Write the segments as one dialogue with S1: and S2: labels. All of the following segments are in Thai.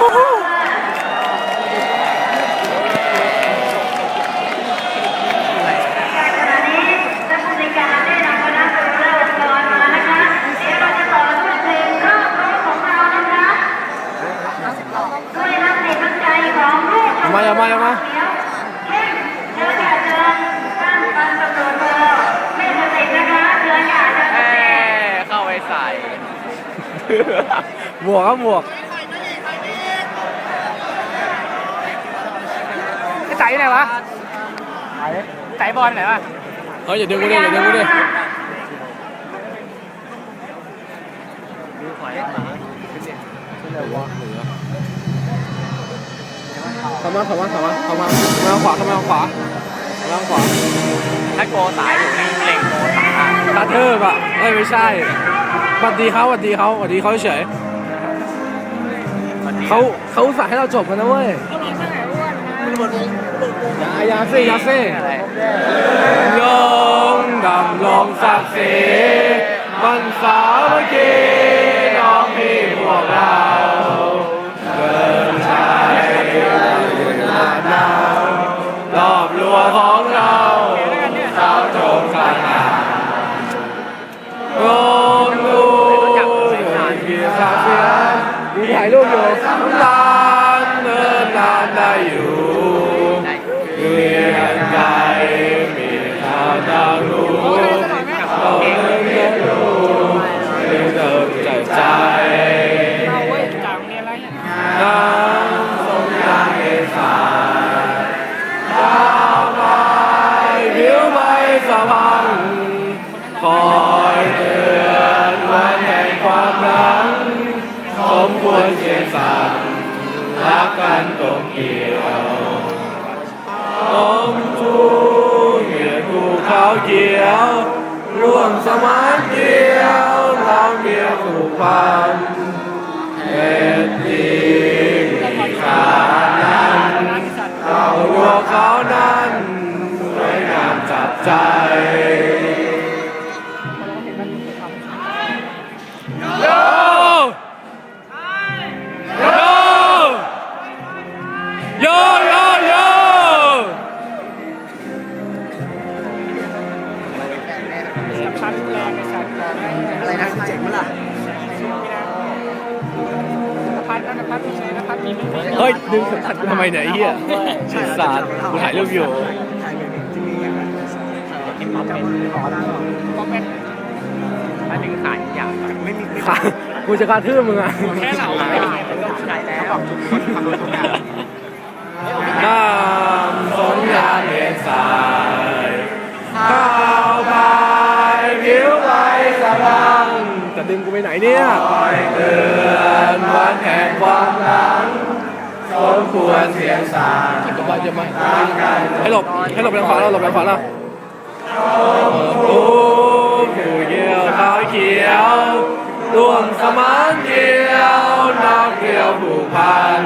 S1: มานะคะเดี๋ยวเราจะต่อด้วยเพลงรอบร้องของเรานะคะด้วยน้ำจิตน้ำใจของลูก
S2: เอามาเอามาเอามา
S1: เดี๋ยวเข้มเชิญค่ะเชิญท่านพันตำรวจโทไม่สติดนะคะเชิญค่ะเชิญ
S3: แห
S1: ค่ะ
S3: มเข้าไปใส่
S2: บวกครับบวก
S3: อ้ใส่ไหนวะใส่บอลไหนวะ
S2: เฮ้ยอย่าดึงกูดิอย่าดึงกูดิเข้ามาเข้ามาเข้ามาเข้ามาเข้ามาขวาเข้ามาขวาเข้ามาขวา
S3: ถ้าโกสายอยู่นี่เล็งโกสาย
S2: ตาเทิบอะเอ้ยไม่ใช่สวัสดีเขาสวัสดีเขาสวัสดีเขาเฉยเขาเขาอุตสั่งให้เราจบกันนะเว้ยอย่าอ ย่าสิอย่าสิ
S3: อะไร
S2: ลงดำลงศักดิ์ศรีมันสามัคคีน้องพี่พวกเราเดินชายอยู่หน้าหนาวรอบรั้วของเราสาวโจมกันหาโอ้ลูกเกียร์ขาเสียมีถ่ายรูปอยู่ ร่
S3: ว
S2: มสมัยเดียวเราเมียผูกพันเป็นดีขานั้นเรารัวเขา
S4: เฮ้
S2: ยดึงสัมผัสกูทำไมเนี่ยไอ้เหี้ยชิสารกูถ่ายรูปอยู่
S4: ถ่ายเป็นที่นี่กันนะ
S3: กินป๊อปเป็นป๊อปเป็นถ้าดึงขายอย่าง
S4: ไม่มีไม่
S2: ขากูจะกระทืบมึงอะ
S3: แค่เราไม่ได้มันก็ขายแล้วทุกคนทำทุกอย่าง
S2: น้ำสนยาเมสายข้าวพายผิวไปสะพังจะดึงกูไปไหนเนี่ยคอยเตือนวันแห่งความหลัง สมควรเสียงสารจะมาจะมาให้หลบให้หลบไปทางขวาเราหลบไปทางขวาเราโอ้ผู้เยี่ยวขาวเขียวร่วมสมานเกี่ยวนักเกี่ยวผูกพัน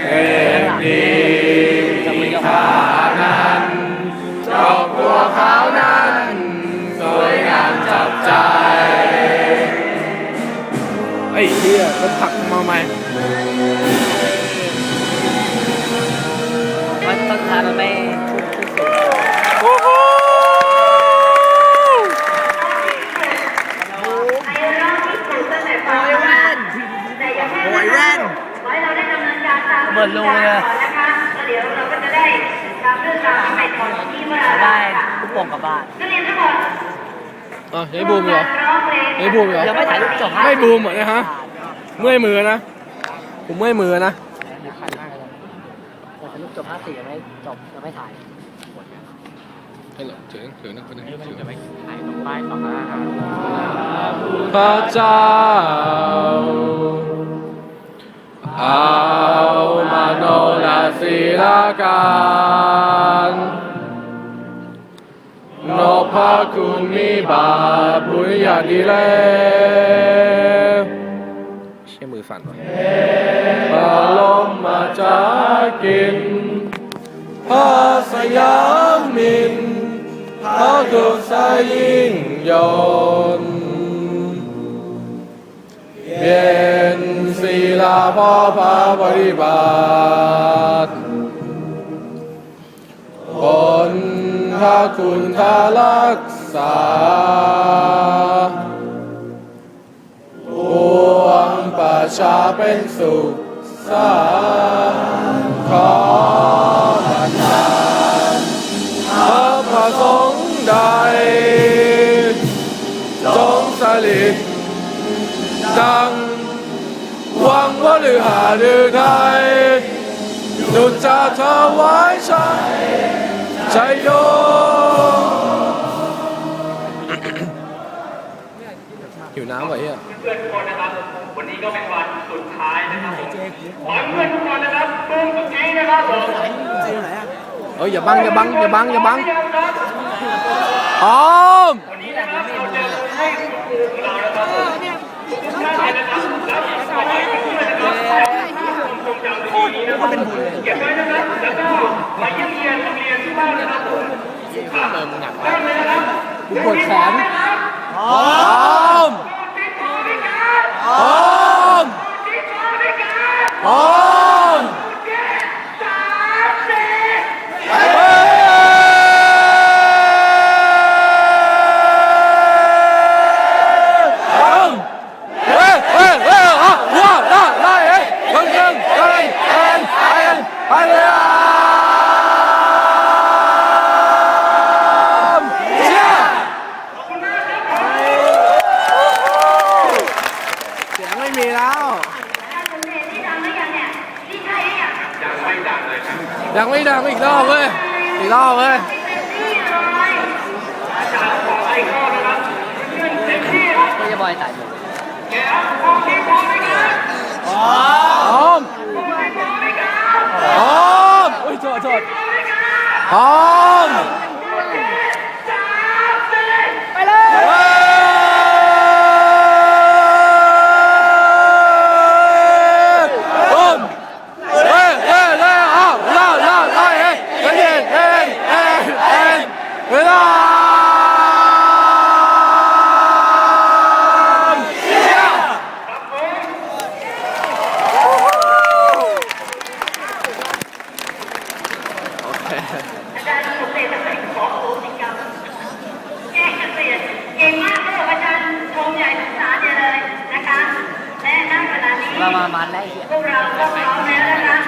S2: เอ็ดดีขานั้นจอกตัวเขานั้นสวยงามจับใจไอ้เหี้ยรถผักมาไหม่า
S4: งมันไม่
S2: โอ้โห
S1: ในรอบที่สุดตั้งแต่ฟังนะคะแต่ยังไม่ได้นะคะขอให้เราได้ดำเนินการตามกระบวนการก่อนนะคะแล้วเดี๋ยวเราก็จะได้ตามเรื่องราวที่ไปก่อนที่ว่า
S4: ได้ลูกโป่งกลับบ้าน
S1: นักเรียนทั้งหมด
S2: อะยังไม่บูมเหรอ
S1: ร้องเพลง
S2: ไม่บูมเหรอ
S4: ยังไม่ถ่ายรูปจบ
S2: ไม่บูมเหรอเนะฮะ เมื่อยมือนะ ผมเมื่อยมือนะ
S4: แต่ถ่ายรูป จบห้าสี่ยังไม่จบยังไม่ถ่าย
S2: ให้หลบถือถือนะคนนึงถือ
S3: จะไปขายตรงป้ายต่อหน้า
S2: พระเจ้าเอามาโนราศีลาการนพคุณมีบาปบุญญาดีแล้วเชี่ยมือสั่นวะปาลมมาจากินพระสยามมินพระดุษยิ่งยนเป็นศิลาพ่อพาปฏิบัติคนถ้าคุณถ้ารักษา ระชาเป็นสุขสานขอบันดาลพระประสงค์ใดจงสลิดดังหวังว่าหรือหาหรือไทยดุจจะถวายชัยชัยโยหิวน้ำว่ะเฮีย
S3: เพื่อนทุกคนนะครับ วันนี้ก็เป็นวันสุดท้ายนะครับผมขอให้เพื่อนทุกคนนะครับตุ้มสุดนี้นะครับผม
S2: เอ้ยอย่าบังอย่าบังอย่าบังอย่าบัง
S3: ครับ
S2: ออม
S3: วันนี้นะครับเราจะให้ครูของเรานะครับทุกท่านเลยนะครับแล้วขอให้เพื่อนๆนะครับคงจำดีๆนี้นะครับเก็บไว้นะครับแล้วก็ไปเยี่ยมเยียนโรงเรียนที่บ้านนะครับผมเริ่มเลยนะครับ
S2: กูปวดแขนออมออมออมเฮ้ยออมเฮ้ยเฮ้ยเฮ้ยอะว้าวได้ได้เฮ้ยเพิ่งเพิ่งเฮ้ยเอ็นเอ็นไปเลยอะเชี่ย เสียงไม่มีแล้ว
S1: การสมเด็จนี่ดังหรือยังเนี่ยนี่ใช่หรือยัง
S2: ยังไม่ดังอีกรอบเว้ย อีกรอบเว้ย
S1: เต็มที่เลย
S4: ไม่จะบอยใส่หมวก
S2: ออมออมอุ้ยโทษโทษออมไปเลยออมเฮ้ยเฮ้ยเฮ้ยอ้าวล่าล่าล่าเฮ้ยเฮ้ยเฮ้ยเฮ้ยเฮ้ยเฮ้ยเวลาโอเค
S1: อาจารย์สมเด็จจะเป็นขอโหสิกรรมแก้เกษตรเก่งมากเลยอาจารย์ชมใหญ่สงสารเนี่ยเลยนะคะ และณขณะนี้
S4: มามามันแล้วไอ้เหี้ย
S1: พวกเราก็พร้อมแล้วนะคะ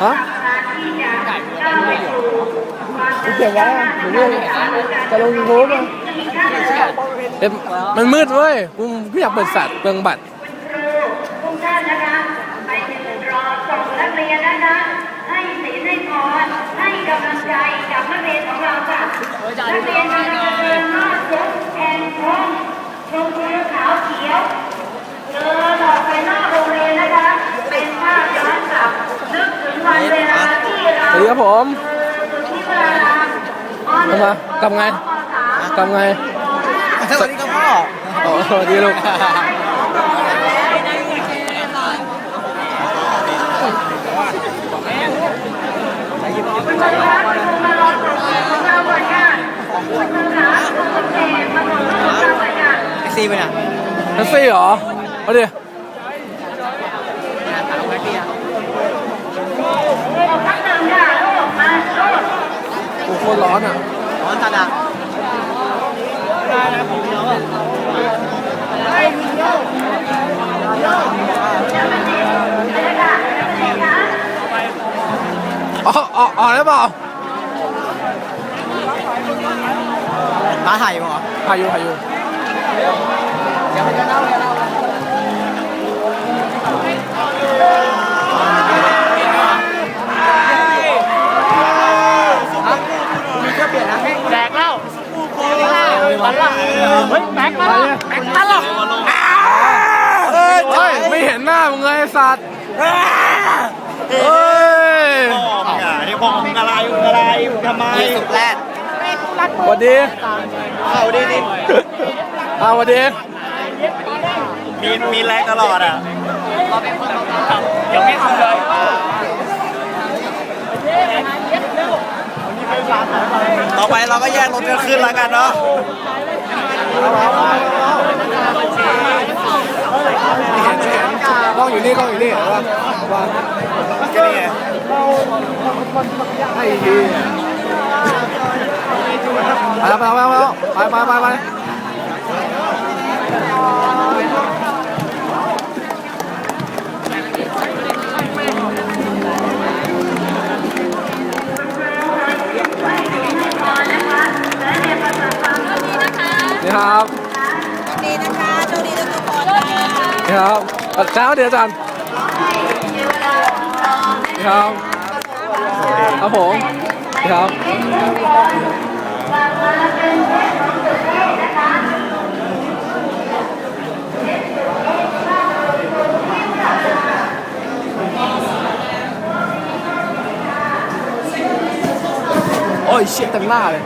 S1: สำหรับการที่จะก้าวไปสู่ ความเจริญก้าวหน้าทางการศึกษาและการ
S2: จะลง YouTube อะ
S1: อีกท่านหนึ่งค่ะ
S2: เอ๊ะมันมืดเว้ยกูกูอยากเปิดสัตว์เปลืองบัตร
S1: คุณครูทุกท่านนะคะไปถึงรอส่งนักเรียนนะคะ ให้ศีลให้พรให้กำลังใจกับนักเรียนของเราค่ะนักเรียนกำลังจะเดินหน้ายกแทนพงชมพูขาวเขียว เดินออกไปนอกโรงเรียนนะคะ เป็นภาพย้อนกลับนึกถึงวันเวลาที่เรา
S2: สวัสดีครับผม
S1: ที่เวลา
S2: ทำไมทำไงทำไง
S4: สวัสดีครับพ่อ
S2: อ๋อสวัสดีลูก
S1: ของเราเหมือนกันคุณครูคะคุณสมเด็จมาบอกว่าของเราเหมือนกัน
S4: ไอซีไปไหน
S2: แท็กซี่เหรอเอาดิ
S1: ออกข้างหนึ่งค่ะลูกมาลูก
S2: กูโคตรร้อนอะ
S4: ร้อนจั ดอะ
S2: อ๋ออ๋ออ๋อได้เปล่า
S4: มาถ่ายอยู่เหรอ
S2: พายุพายุ
S3: แด น้ามึ
S2: งเลยไอ้สัตว์เฮ้ย
S5: ที่พองอะไรอะไรทำไม
S4: สุดแรก
S2: สวัสดี
S5: เอาดิดิ
S2: อ้าวสวัสดี
S5: มีมีแรงตลอดอะ
S3: เดี๋ยวไม่ทำเลย
S5: ต่อไปเราก็แยกรถกันขึ้นแล้วกันเนาะ
S2: เไม่เห็นไม่เห็นกล้องอยู่นี่กล้องอยู่นี่เห็นปะว่า
S5: ก็นี่ไง
S2: ให้ดีไปแล้วไปแล้วไปแล้วไปไปไปไปนี่ครับ
S6: ดีนะคะโชคดีทุกคนค่ะ
S2: นี่ครับ เช้าเดี๋ยวอาจารย์นี่ครับ ครับผมครับโอ้ยเชี่ยเต็มหน้าเลย